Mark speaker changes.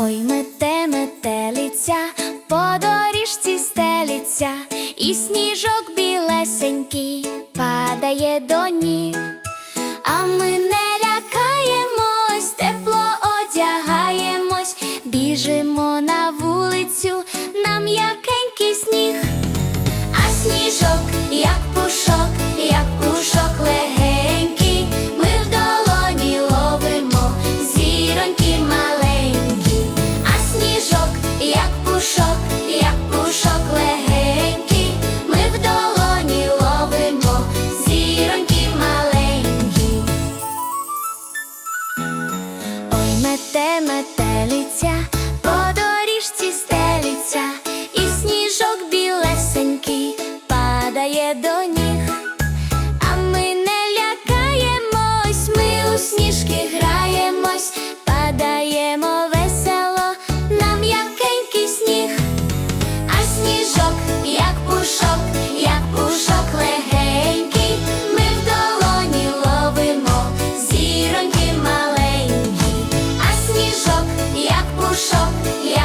Speaker 1: Ой, мете, метелиця, по доріжці стелиться, і сніжок білесенький падає до ніг. А ми не лякаємось, тепло одягаємось, біжимо на вулицю, нам як. метелиця я